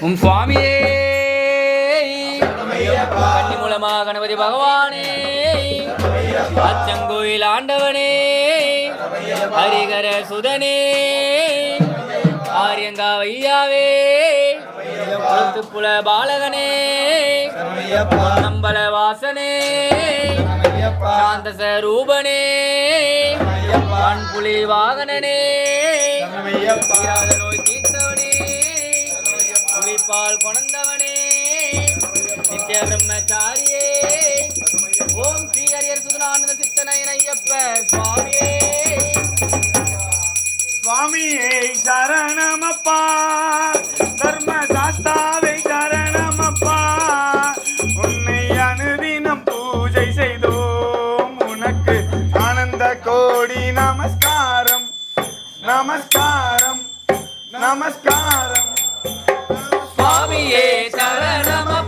உம் சுவாமியே. கண்ணி மூலமா கணபதி பகவானே. அச்சங்கோயில் ஆண்டவனே. ஹரிகர சுதனே. ஆரியங்கா வையாவே. குளத்துப்புல பாலகனே. நம்பல வாசனே. சாந்த சரூபனே பண்புலி வாகனனே. பால் கொணந்தவனே நித்திய பிரம்மச்சாரியே. ஓம் ஸ்ரீ ஹரியர் சுதனானந்த சித்தனயன் ஐயப்ப சுவாமியே. சுவாமியே சரணமப்பா. தர்ம சாஸ்தாவே சரணமப்பா. உன்னை அனுதினம் பூஜை செய்தோம். உனக்கு ஆனந்த கோடி நமஸ்காரம். நமஸ்காரம். நமஸ்காரம். சரணமா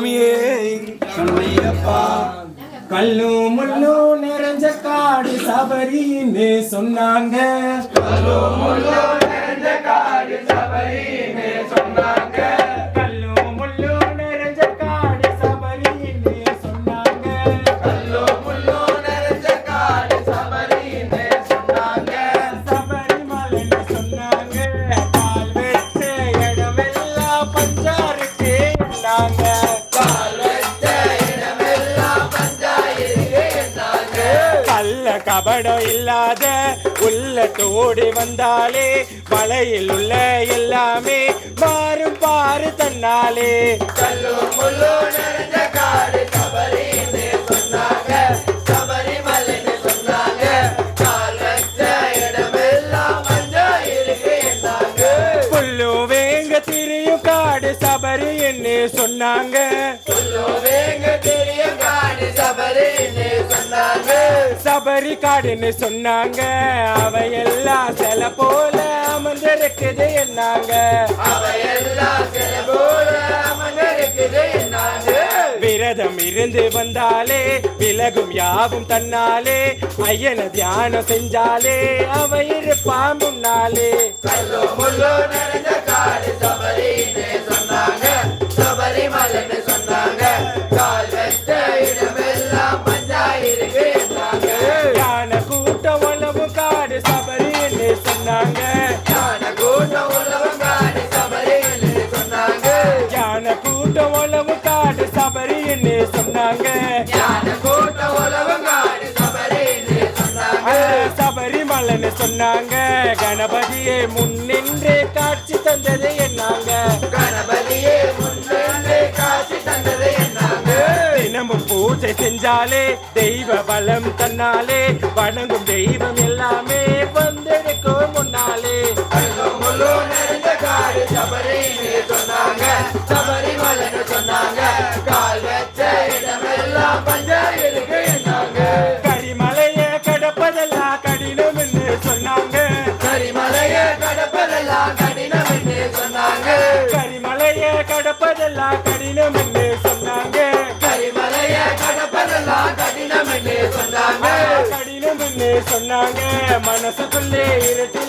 சுவாமியே. சமையப்பா கல்லும் முள்ளும் நிறைஞ்ச காடு சபரின்னு சொன்னாங்க. கபடம் இல்லாத உள்ளத்தோடு வந்தாலே மலையில் உள்ள எல்லாமே மாறும் பாரு தன்னாலே. புல்லு வேங்க திரியும் காடு சபரி என்று சொன்னாங்க. சபரி காடுன்னு சொன்னாங்க. அவையெல்லாம் சில போல அமர்ந்திருக்குது என்னாங்க? விரதம் இருந்து வந்தாலே விலகும் யாவும் தன்னாலே ஐயன தியானம் செஞ்சாலே அவை இருப்பா முன்னாலே. சொன்னாங்க. கணபதியே முன்னின்று காட்சி தந்தது என்னாங்க? தினமும் பூஜை செஞ்சாலே தெய்வ பலம் தன்னாலே வணங்கும் தெய்வம் எல்லாமே வந்திருக்கும் முன்னாலே. கரிமலைய மனசுக்குள்ளே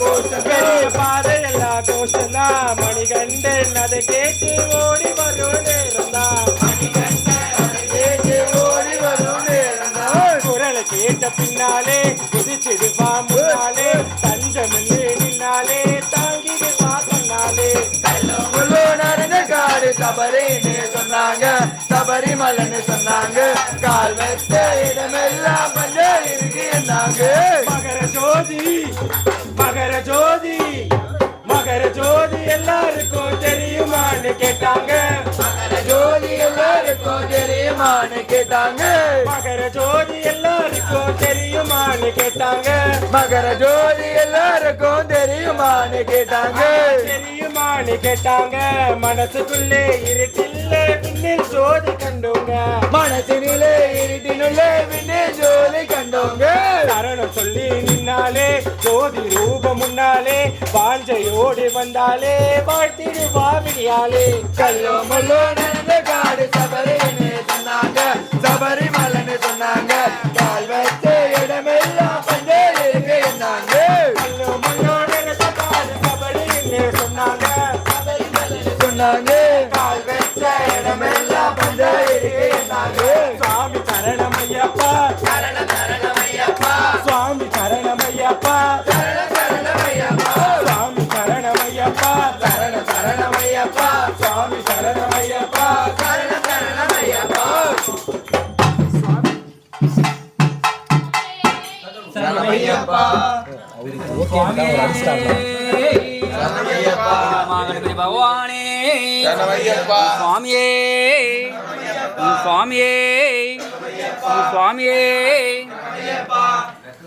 கோஷம் பெரிய பாதையெல்லாம் கோஷம்தான் மணிகண்டன் அதை கேட்டு ஓடி வரும் வரும் நேரம்தான். குரலை கேட்ட பின்னாலே குதிச்சிடுவா முன்னாலே. தஞ்சம் நின்னாலே தாங்கிடுவா தன்னாலே முழு நிறைந்த காடு சபரின்னு சொன்னாங்க. சபரிமலைன்னு சொன்னாங்க. கால் வச்ச இடமெல்லாம் பஞ்சா இருக்கு மகர ஜோதி ஜோதி மகர ஜோதி எல்லாருக்கும் தெரியுமான்னு கேட்டாங்க மகர ஜோதி தெரியுமான்னு கேட்டாங்க. மகர ஜோதி எல்லாருக்கும் தெரியுமான்னு கேட்டாங்க. மகர ஜோதி எல்லாருக்கும் தெரியுமான்னு கேட்டாங்க. தெரியுமான்னு கேட்டாங்க. மனசுக்குள்ளே இருட்டில்ல பின்னில் ஜோதி கண்டோங்க. மனசினிலே இருட்டினுள்ளே விண்ணே ஜோதி கண்டோங்க. சரணம் சொல்லி நின்னாலே ஜோதி ரூபம் முன்னாலே வாஞ்சையோடு வந்தாலே வாழ்த்திடு வாவிடியாலே கல்லோ நடந்த காடு சபரின்னு சொன்னாங்க. சபரிமலைன்னு சொன்னாங்க. கால் வச்ச இடமெல்லாம் பஞ்சே இருக்கு என்னாங்க? கல்லு காடு சபரின்னு சொன்னாங்க. சொன்னாங்க. மகாகணபதி பகவானே சுவாமியே சுவாமியே சுவாமியே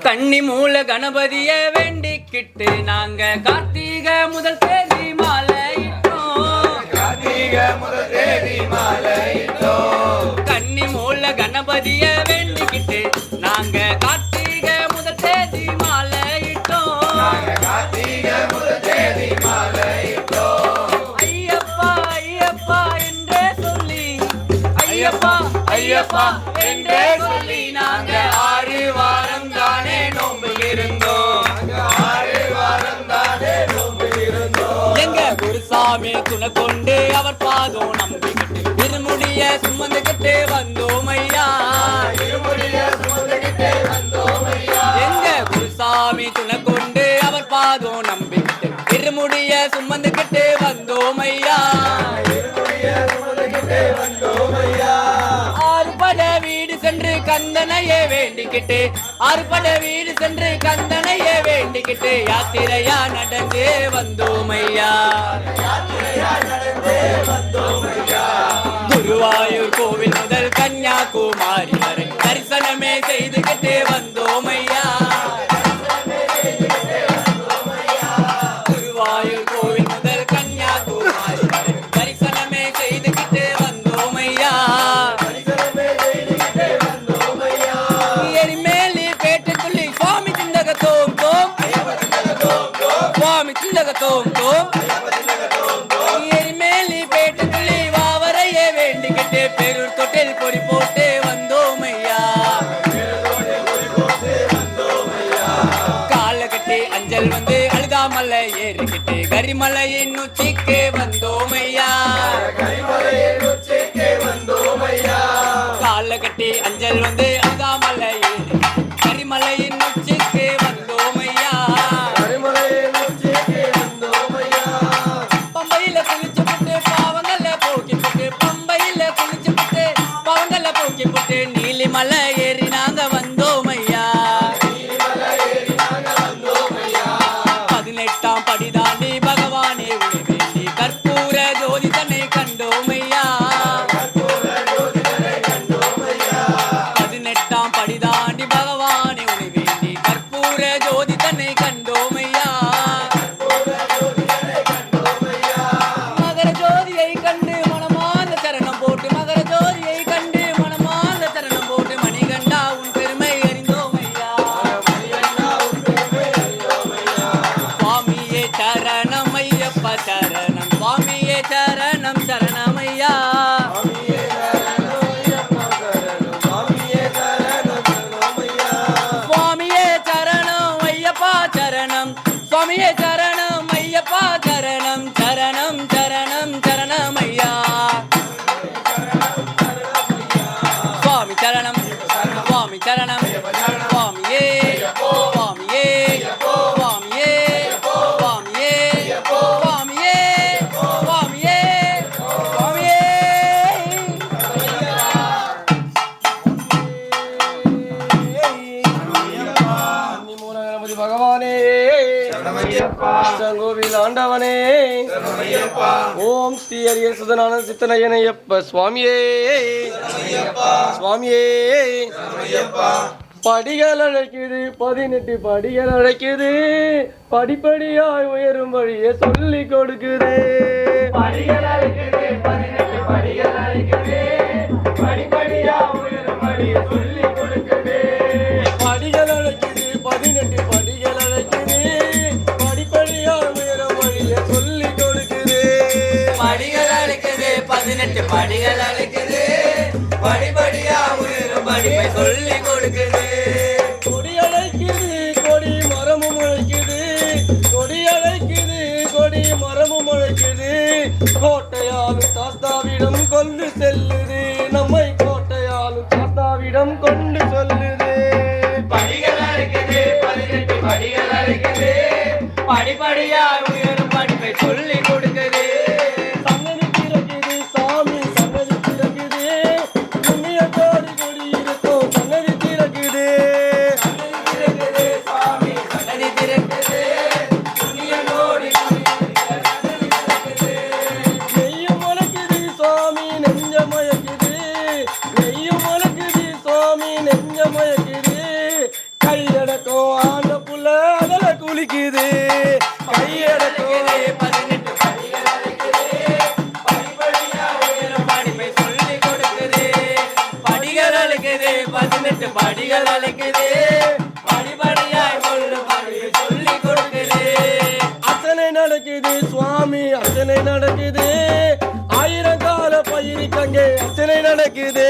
கன்னி மூல கணபதிய வேண்டிக்கிட்டு நாங்க கார்த்திகை முதல் தேதி மாலையிட்டோம் கார்த்திக முதல் தேதி மாலையிட்டோம் கன்னி மூல கணபதிய ஐயப்பா என்றே சொல்லி நாங்க ஆறு வாரம் தானே நோம்பு இருந்தோம். ஆறு வாரம் தானே நோம்பு இருந்தோம். எங்க குருசாமி துணை கொண்டு அவர் பாதம் நம்பிக்கிட்டு திருமுடிய சுமந்துக்கிட்டு வந்தோம் ஐயா. இருமுடிய சுமந்துகிட்டே வந்தோம் ஐயா. எங்க குருசாமி துணை கொண்டு அவர் பாதம் நம்பிக்கிட்டு திருமுடிய சுமந்துக்கிட்டு வந்தோம் ஐயா. கந்தனையே வேண்டிக்கிட்டு ஆறுபட வீடு சென்று கந்தனையே வேண்டிக்கிட்டு யாத்திரையா நடந்து வந்தோம் ஐயா குருவாயூர் கோவில் முதல் கன்னியாகுமாரி வரை தரிசனமே செய்துகிட்டு வந்தோம் ஐயா சுவாமி சிந்தக தோம். தோம் எரிமேலி பேட்டு துள்ளி வாவரையே வேண்டிக்கிட்டு பெருர் தொட்டில் பொறி போட்டு வந்தோம் ஐயா. கால கட்டி அஞ்சல் வந்து அழுதாமலை ஏறிக்கிட்டு கரிமலையின் உச்சிக்கு வந்தோம் ஐயா கரிமலையின் உச்சிக்கு வந்தோம் ஐயா. கால கட்டி அஞ்சல் வந்து சரணம் சரணம் சரணம் ஐயா சுவாமி சரணம் சுவாமி சரணம் சுவாமியே சுவாமியே சுவாமியே சுவாமியே சுவாமியே சுவாமியே சுவாமியே. பகவானே. சங்கோவில் ஆண்டவனே. ஓம் ஸ்ரீ அரிய சுதனான சித்தனையனையப்ப சுவாமியே. சுவாமியே. படிகள் அழைக்குது பதினெட்டு படிகள் அழைக்குது. படிப்படியாய் உயரும் வழியை சொல்லி கொடுக்குது. படிகள் அழைக்குது பதினெட்டு படிகள் அழைக்குது. படிப்படியா உயரும் வழியை பதினெட்டு படிகள் அழைக்குது. படிப்படியா உயரும் படிப்பை சொல்லி கொடுக்குது. கொடி அழைக்குது கொடி மரமும் அழைக்குது. கொடி அழைக்குது கொடி மரமும் அழைக்குது. கோட்டையாலும் சாஸ்தாவிடம் கொண்டு செல்லுது. நம்மை கோட்டையாலும் சாஸ்தாவிடம் கொண்டு சொல்லுது. படிகள் அழைக்குது பதினெட்டு படிகள் அழைக்குது. படிப்படியா உயரும் படிப்பை சொல்லி கொடுக்குது அழைக்குது கையெழுத்தோடு பதினெட்டு படிகள் அழைக்குது படிப்படியா சொல்லி கொடுக்குது படிகள் அழைக்குது பதினெட்டு படிகள் அழைக்குது படிப்படியாய் உயரும் படிப்பை சொல்லி கொடுக்குது. அத்தனை நடக்குது சுவாமி அத்தனை நடக்குது. ஆயிரங்கால பயிருக்கு அங்கே அத்தனை நடக்குது.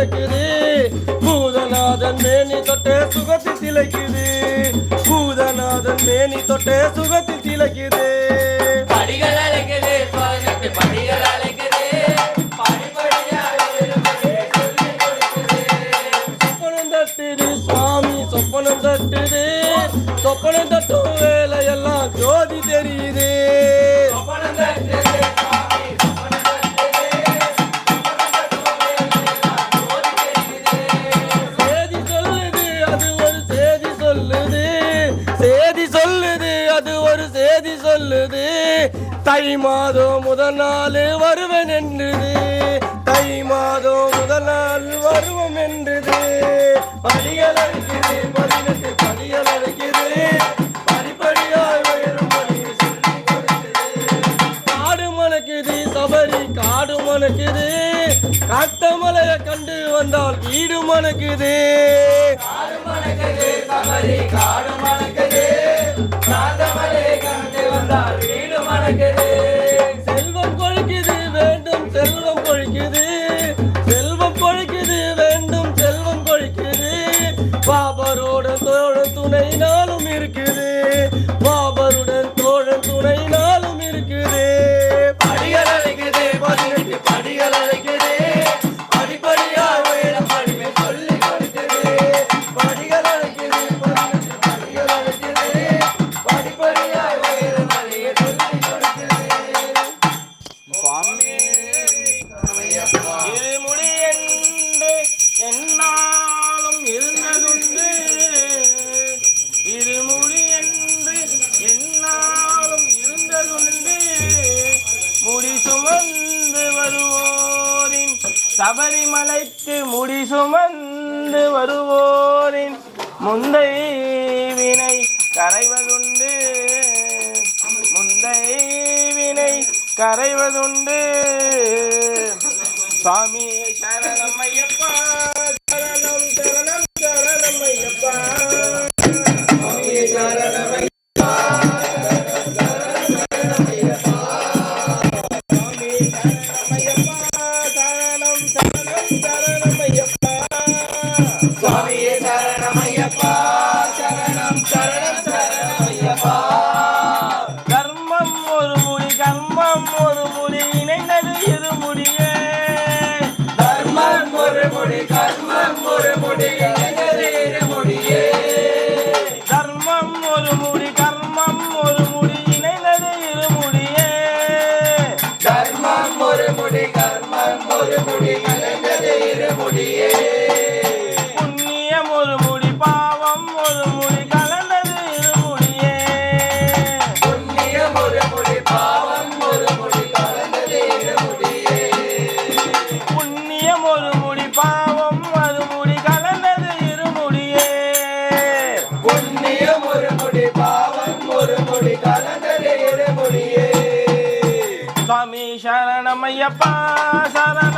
கணக்குது பூதநாதன் மேனி தொட்ட சுகத்தை திளைக்குது பூதநாதன் மேனி தொட்ட சுகத்தை திளைக்குது படிகள் அழைக்குது படிகள் அழைக்குது சொப்பனம் தட்டுது சுவாமி சொப்பனம் தட்டுது. சொப்பனம் தட்டும் வேலையெல்லாம் ஜோதி மணக்குது. காடு மணக்குது மொழி காலங்களே மொழியே. சுவாமி சரணமையப்பா சரண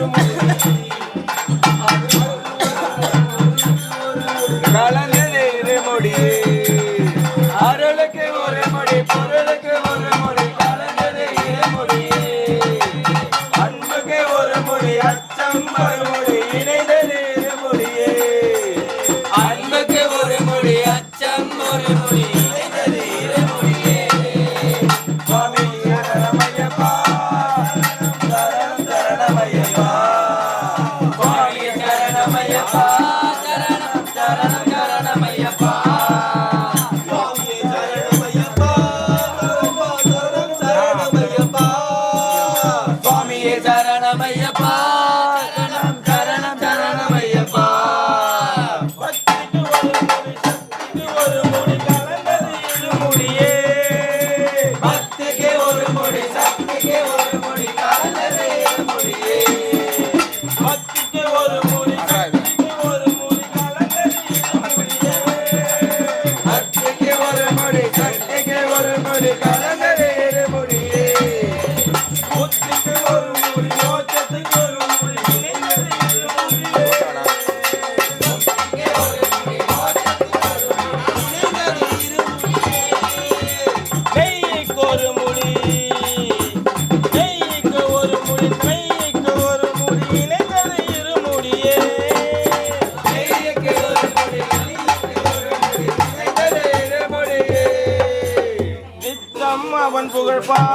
olho morto.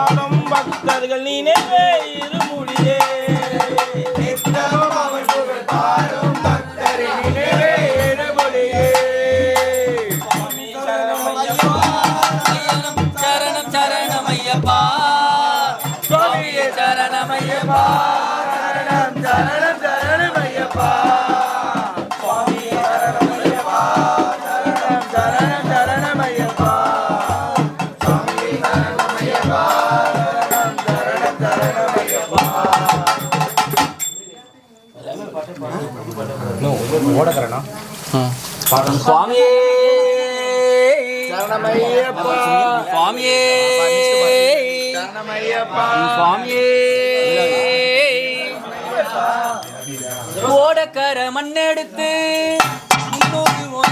காலம் பக்தர்கள் நினைவே இருமொழியே சரணமையப்பா சுவாமியே. சரணமையப்பா ஓடக்கறனா சுவாமியே சரணமையப்பா சுவாமியே. சரணமையப்பா. சுவாமியே. ஓடக்கர மண்ணெடுத்து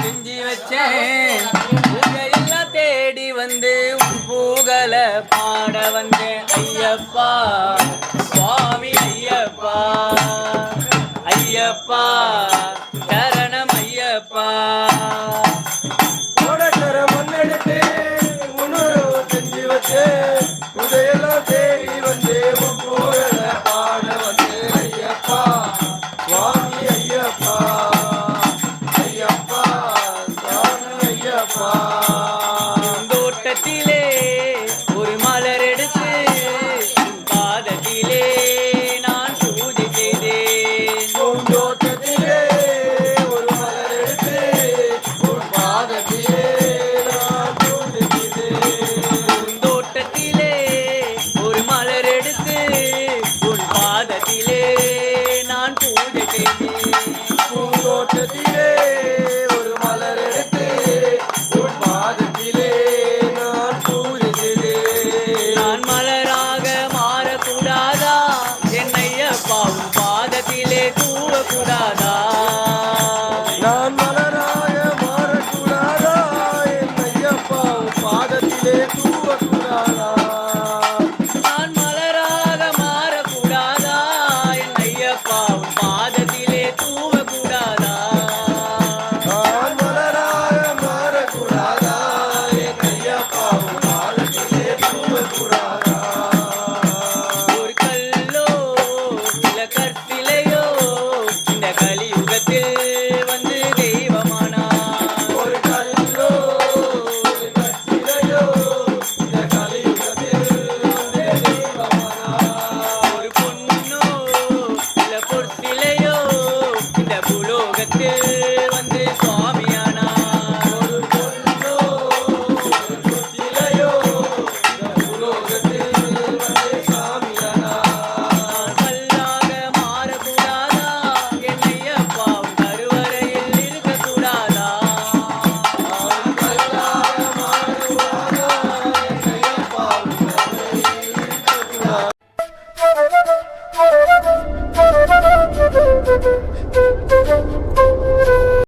நெஞ்சி வச்சேன். எல்லாம் தேடி வந்து உன் பூகல பாட வந்தேன். ஐயப்பா. சுவாமி ஐயப்பா. ஐயப்பா.